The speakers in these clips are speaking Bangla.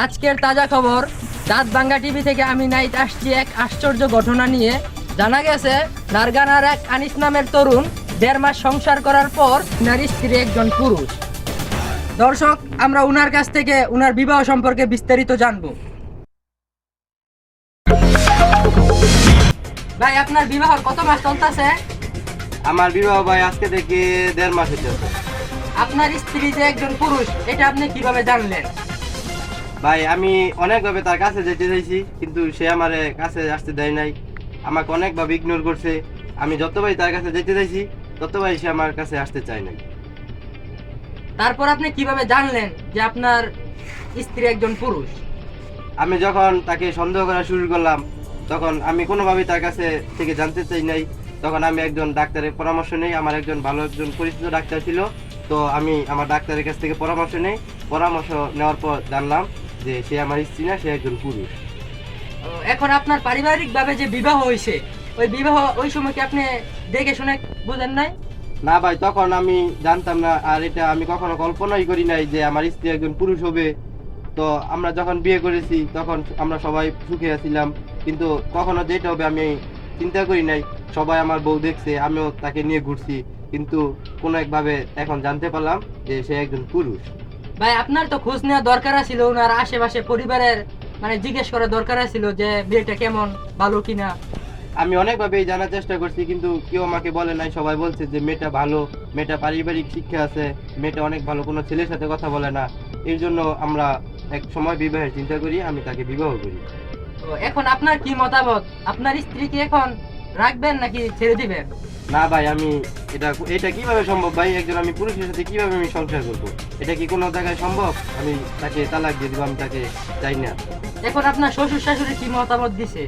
আজকের তাজা খবর দাঁত বাঙ্গা টিভি থেকে আমি নাইট আসছি এক আশ্চর্য ঘটনা নিয়ে। জানা গেছে নারগানার এক আনিস নামের তরুণ দেড় মাস সংসার করার পর উনার স্ত্রী একজন পুরুষ। দর্শক আমরা উনার কাছ থেকে উনার বিবাহ সম্পর্কে বিস্তারিত জানব। ভাই আপনার বিবাহ কত মাস চলতেছে? আমার বিবাহ ভাই আজকে থেকে দেড় মাস হইতেছে। আপনার স্ত্রী যে একজন পুরুষ এটা আপনি কীভাবে জানলেন? ভাই আমি অনেকভাবে তার কাছে যেতে চাইছি কিন্তু সে আমার কাছে আসতে দেয় নাই। আমাকে অনেকভাবে ইগনোর করছে। আমি যতবারই তার কাছে যেতে চাইছি ততবারই সে আমার কাছে আসতে চায় নাই। তারপর আপনি কীভাবে জানলেন যে আপনার স্ত্রী একজন পুরুষ? আমি যখন তাকে সন্দেহ করা শুরু করলাম তখন আমি কোনোভাবেই তার কাছে থেকে জানতে চাই নাই। তখন আমি একজন ডাক্তারের পরামর্শ নেই আমার একজন ভালো একজন পরিচিত ডাক্তার ছিল। তো আমি আমার ডাক্তারের কাছ থেকে পরামর্শ নেই। পরামর্শ নেওয়ার পর জানলাম যে সে আমার স্ত্রী না সে একজন পুরুষ। এখন আপনার পারিবারিক ভাবে যে বিবাহ হয়েছে ওই বিবাহ ওই সময় কি আপনি দেখে শুনে বোঝেন নাই? না ভাই তখন আমি জানতাম না আর এটা আমি কখনো কল্পনাই করি নাই যে আমার স্ত্রী একজন পুরুষ হবে। তো আমরা যখন বিয়ে করেছি তখন আমরা সবাই সুখে আছিলাম কিন্তু কখনো যেটা হবে আমি চিন্তা করি নাই। সবাই আমার বউ দেখছে আমিও তাকে নিয়ে ঘুরছি কিন্তু কোনো একভাবে এখন জানতে পারলাম যে সে একজন পুরুষ। ভাই আপনার তো খোঁজ নেওয়া দরকার ছিল ওনার আশেপাশে পরিবারের মানে জিজ্ঞেস করা দরকার ছিল যে বিয়েটা কেমন ভালো কিনা। আমি অনেকভাবেই জানার চেষ্টা করছি কিন্তু কেউ আমাকে বলে নাই সবাই বলছে যে মেয়েটা ভালো মেয়েটা পারিবারিক শিক্ষা আছে মেয়েটা অনেক ভালো কোনো ছেলের সাথে কথা বলে না। এর জন্য আমরা এক সময় বিবাহের চিন্তা করি আমি তাকে বিবাহ করি। তো এখন আপনার কি মতামত? আপনার স্ত্রী কি এখন রাখবেন নাকি ছেড়ে দিবেন? না ভাই আমি এটা এটা কীভাবে সম্ভব ভাই? একজন আমি পুরুষের সাথে কীভাবে আমি সংসার করব? এটা কি কোনো জায়গায় সম্ভব? আমি তাকে তালাক দিয়ে দিব আমি তাকে চাই না। এখন আপনার শ্বশুর শাশুড়ি কি মতামত দিছে?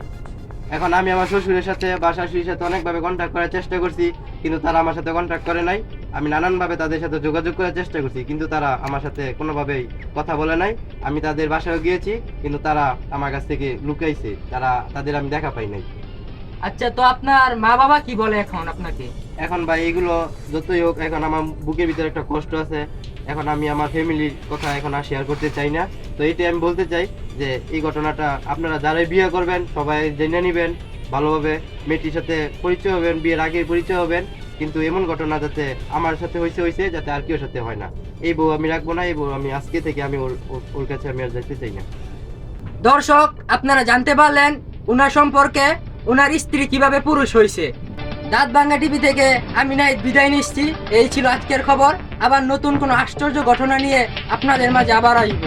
এখন আমি আমার শ্বশুরের সাথে বা শাশুড়ির সাথে অনেকভাবে কন্ট্যাক্ট করার চেষ্টা করছি কিন্তু তারা আমার সাথে কন্ট্যাক্ট করে নাই। আমি নানানভাবে তাদের সাথে যোগাযোগ করার চেষ্টা করছি কিন্তু তারা আমার সাথে কোনোভাবেই কথা বলে নাই। আমি তাদের বাসায় গিয়েছি কিন্তু তারা আমার কাছ থেকে লুকাইছে তারা তাদের আমি দেখা পাই নাই। আচ্ছা তো আপনার মা বাবা কি বলে এখন আপনাকে? এখন ভাই এগুলো যতই হোক এখন আমার বুকের ভিতরে একটা কষ্ট আছে। এখন আমি আমার ফ্যামিলির কথা এখন আর শেয়ার করতে চাই না। তো এইটাই আমি বলতে চাই যে এই ঘটনাটা আপনারা যারাই বিয়ে করবেন সবাই জেনে নেবেন ভালোভাবে মেয়েটির সাথে পরিচয় হবেন বিয়ের আগে পরিচয় হবেন। কিন্তু এমন ঘটনা যাতে আমার সাথে হয়েছে হয়েছে যাতে আর কেউ সাথে হয় না। এই বউ আমি রাখব না এই বউ আমি আজকে থেকে আমি ওর কাছে আমি আর যেতে চাই না। দর্শক আপনারা জানতে পারলেন উনার সম্পর্কে উনার স্ত্রী কীভাবে পুরুষ হয়েছে দাঁত ভাঙ্গা টিভি থেকে আমি নাই বিদায় নিচ্ছি। এই ছিল আজকের খবর। আবার নতুন কোনো আশ্চর্য ঘটনা নিয়ে আপনাদের মাঝে আবার আসব।